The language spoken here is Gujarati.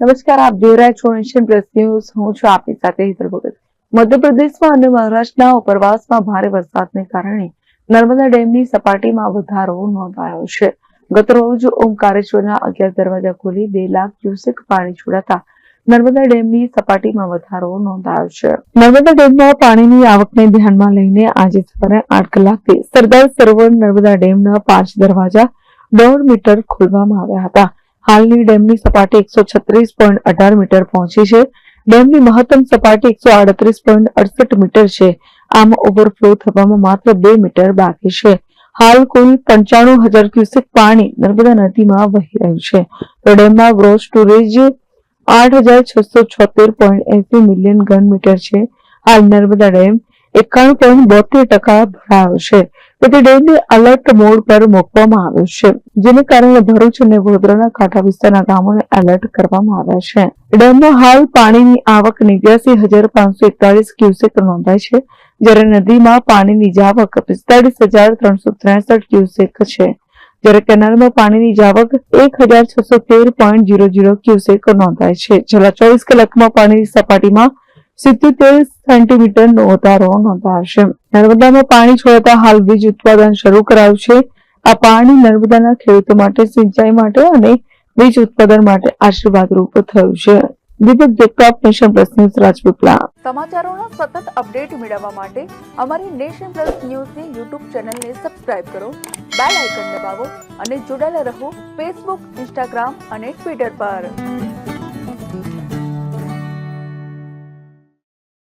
નમસ્કાર, આપ જોઈ રહ્યા છો એશિયન પ્લસ ન્યૂઝ. હું છું આપની સાથે હિતલ ભગત. મધ્યપ્રદેશમાં અને મહારાષ્ટ્રના ઉપરવાસમાં ભારે વરસાદને કારણે નર્મદા ડેમની સપાટીમાં વધારો નોંધાયો છે. ગત ઓમકારેશ્વરના અગિયાર દરવાજા ખોલી બે લાખ ક્યુસેક પાણી છોડાતા નર્મદા ડેમની સપાટીમાં વધારો નોંધાયો છે. નર્મદા ડેમમાં પાણીની આવકને ધ્યાનમાં લઈને આજે સવારે આઠ કલાકથી સરદાર સરોવર નર્મદા ડેમના પાંચ દરવાજા દોઢ મીટર ખોલવામાં આવ્યા હતા. હાલની ડેમની સપાટી એકસો છત્રીસ પોઈન્ટ અઢાર મીટર પહોંચી છે. ડેમની મહત્તમ સપાટી એકસો આડત્રીસ પોઈન્ટ અડસઠ મીટર છે. આમ ઓવરફ્લો થવામાં માત્ર બે મીટર બાકી છે. હાલ કુલ પંચાણું હજાર ક્યુસેક પાણી નર્મદા નદીમાં વહી રહ્યું છે. તો ડેમમાં ગ્રોસ સ્ટોરેજ આઠ હજાર છસો છોતેર પોઈન્ટ એસી મિલિયન ઘન મીટર છે. હાલ નર્મદા ડેમ એકાણું પોઈન્ટ બોતેર ટકા ભરાયો છે. તેથી ડેમને એલર્ટ મોડ પર મૂકવામાં આવ્યો છે, જેને કારણે ભરૂચ અને વડોદરાના કાંઠા વિસ્તારના ગામોને એલર્ટ કરવામાં આવ્યા છે. ડેમમાં હાલ પાણીની આવક નેવ્યાસી હજાર પાંચસો એકતાલીસ ક્યુસેક નોંધાય છે, જ્યારે નદીમાં પાણીની જાવક પિસ્તાળીસ હજાર ત્રણસો ત્રેસઠ ક્યુસેક છે, જ્યારે કેનાલમાં પાણીની જાવક એક હજાર છસો તેર પોઈન્ટ જીરો જીરો ક્યુસેક નોંધાય છે. છેલ્લા ચોવીસ કલાકમાં પાણીની સપાટીમાં સિત્યોતેર સેન્ટીમીટરનો વધારો નોંધાશે નર્મદામાં પાણી છોડતા હાલ વીજ ઉત્પાદન શરૂ કરાયું છે. આ પાણી નર્મદાના ખેડૂતો માટે, સિંચાઈ માટે અને વીજ ઉત્પાદન માટે આશીર્વાદરૂપ થયું છે. Deepak Jagtap nation plus news Rajpipla. સમાચારોનો સતત અપડેટ મેળવવા માટે અમારી નેશન પ્લસ ન્યૂઝની યુટ્યુબ ચેનલને સબસ્ક્રાઇબ કરો, બેલ આઇકન દબાવો અને જોડાયેલા રહો ફેસબુક, ઇન્સ્ટાગ્રામ અને ટ્વિટર પર.